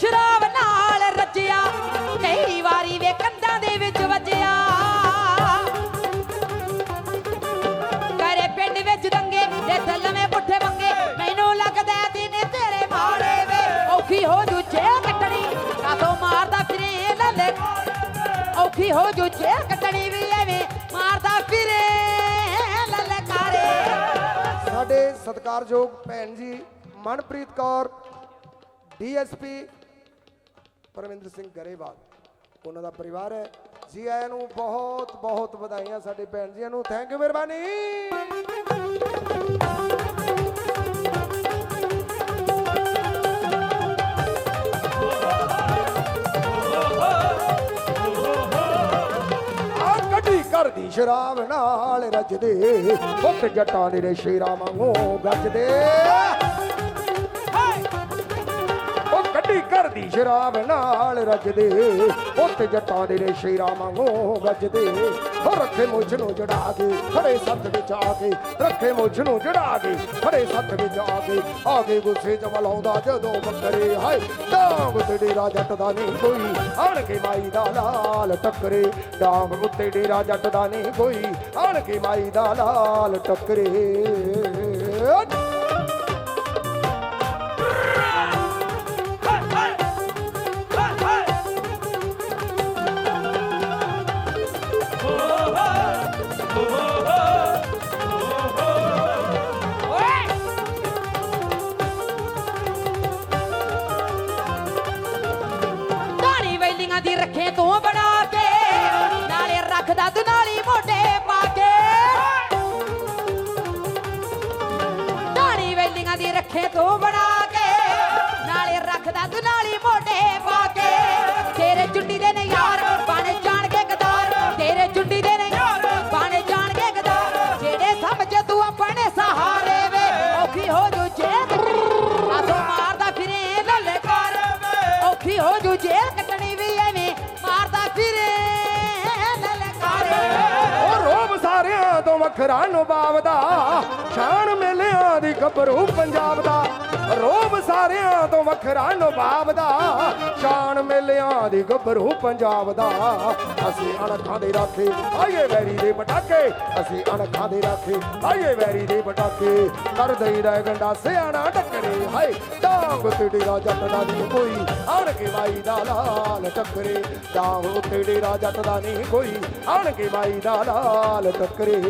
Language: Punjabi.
ਸ਼ਰਾਬ ਨਾਲ ਰੱਜਿਆ, ਕਈ ਵਾਰੀ ਵੇ ਕੰਧਾਂ ਦੇ ਵਿੱਚ ਵੱਜਿਆ। ਕਰੇ ਪਿੰਡ ਵਿੱਚ ਦੰਗੇ ਤੇ ਥੱਲਵੇਂ ਪੁੱਠੇ ਬੰਗੇ ਮੈਨੂੰ ਲੱਗਦਾ ਦਿਨ ਤੇਰੇ ਮਾੜੇ ਵੇ, ਔਖੀ ਹੋ ਜੂ ਜੇ ਕੱਟਣੀ ਕਾਤੋਂ ਮਾਰਦਾ ਫਿਰੇ ਲੱਲੇ ਔਖੀ ਹੋ ਜੂ ਜੇ ਕੱਟਣੀ ਵੀ ਐਵੇਂ ਮਾਰਦਾ ਫਿਰੇ ਲੱਲੇ ਕਾਰੇ। ਸਾਡੇ ਸਤਿਕਾਰਯੋਗ ਭੈਣ ਜੀ ਮਨਪ੍ਰੀਤ ਕੌਰ, ਡੀਐਸਪੀ ਪਰਮਿੰਦਰ ਸਿੰਘ ਗਰੇਵਾਲ। ਉਹਨਾਂ ਦਾ ਪਰਿਵਾਰ ਹੈ। ਜੀ ਆਇਆਂ ਨੂੰ ਬਹੁਤ ਬਹੁਤ ਵਧਾਈਆਂ ਸਾਡੇ ਭੈਣ ਜੀਆਂ ਨੂੰ। ਥੈਂਕ ਯੂ ਮਿਹਰਬਾਨੀ। ਆ ਕੱਢੀ ਸ਼ਰਾਬ ਨਾਲ ਰਜਦੇ। ਪੁੱਤ ਜੱਟਾਂ ਦੇ ਨੇ ਸ਼ੇਰਾਂ ਵਾਂਗੂ ਗੱਜਦੇ। ਕਰਦੀ ਸ਼ਰਾਬ ਨਾਲ ਰਜਦੇ ਪੁੱਤ ਜੱਟਾਂ ਦੇ ਨੇ ਸ਼ੇਰਾਂ ਵਾਂਗੂ ਗੱਜਦੇ ਉਹ ਰੱਖੇ ਮੁੱਛ ਨੂੰ ਜੜਾ ਕੇ, ਖੜੇ ਸੱਤ ਵਿੱਚ ਆ ਕੇ, ਰੱਖੇ ਮੁੱਛ ਨੂੰ ਜੜਾ ਕੇ, ਖੜੇ ਸੱਤ ਵਿੱਚ ਆ ਕੇ ਆ ਕੇ ਗੁੱਸੇ ਚ ਮਲਾਉਂਦਾ ਜਦੋਂ ਬੱਕਰੇ, ਹਾਏ, ਡਾਂਗ ਤੇ ਡੇਰਾ ਜੱਟ ਦਾ ਨਹੀਂ ਕੋਈ, ਆਣ ਕੇ ਮਾਈ ਦਾ ਲਾਲ ਟੱਕਰੇ। ਡਾਂਗ ਉੱਤੇ ਡੇਰਾ ਜੱਟ ਦਾ ਨਹੀਂ ਕੋਈ, ਆਣ ਕੇ ਮਾਈ ਦਾ ਲਾਲ ਟੱਕਰੇ। ਹੋ ਜੂ ਜੇਲ ਕੱਟਣੀ ਵੀ ਐਵੇਂ, ਮਾਰਦਾ ਫਿਰੇ ਲਲਕਾਰੇ ਉਹ ਰੋਬ ਸਾਰਿਆਂ ਤੋਂ ਵੱਖਰਾ ਨੂੰ ਦਾ ਸ਼ਾਨ ਦੀ ਗੱਭਰੂ ਪੰਜਾਬ ਦਾ। ਰੋਬ ਸਾਰਿਆਂ ਤੋਂ ਵੱਖਰਾ ਨਵਾਬ ਦਾ। ਸ਼ਾਨ ਮੇਲਿਆਂ ਦੀ ਗੱਭਰੂ ਪੰਜਾਬ ਦਾ। ਅਸੀਂ ਅਣਖਾਂ ਦੇ ਰਾਖੇ ਆਈਏ ਵੈਰੀ ਦੇ ਪਟਾਕੇ। ਅਸੀਂ ਅਣਖਾਂ ਦੇ ਰਾਖੇ ਆਈਏ ਵੈਰੀ ਦੇ ਪਟਾਕੇ। ਕਰ ਦਈਦਾ ਗੰਡਾ ਸਿਆਣਾ ਟੱਕਰੇ। ਹਾਏ, ਡਾਂਗ ਤੇ ਡੇਰਾ ਜੱਟ ਦਾ ਕੋਈ। ਆਣ ਕੇ ਮਾਈ ਦਾ ਲਾਲ ਟੱਕਰੇ। ਡਾਂਗ ਤੇ ਡੇਰਾ ਜੱਟ ਦਾ ਨਹੀਂ ਕੋਈ। ਆਣ ਕੇ ਮਾਈ ਦਾ ਲਾਲ ਟੱਕਰੇ।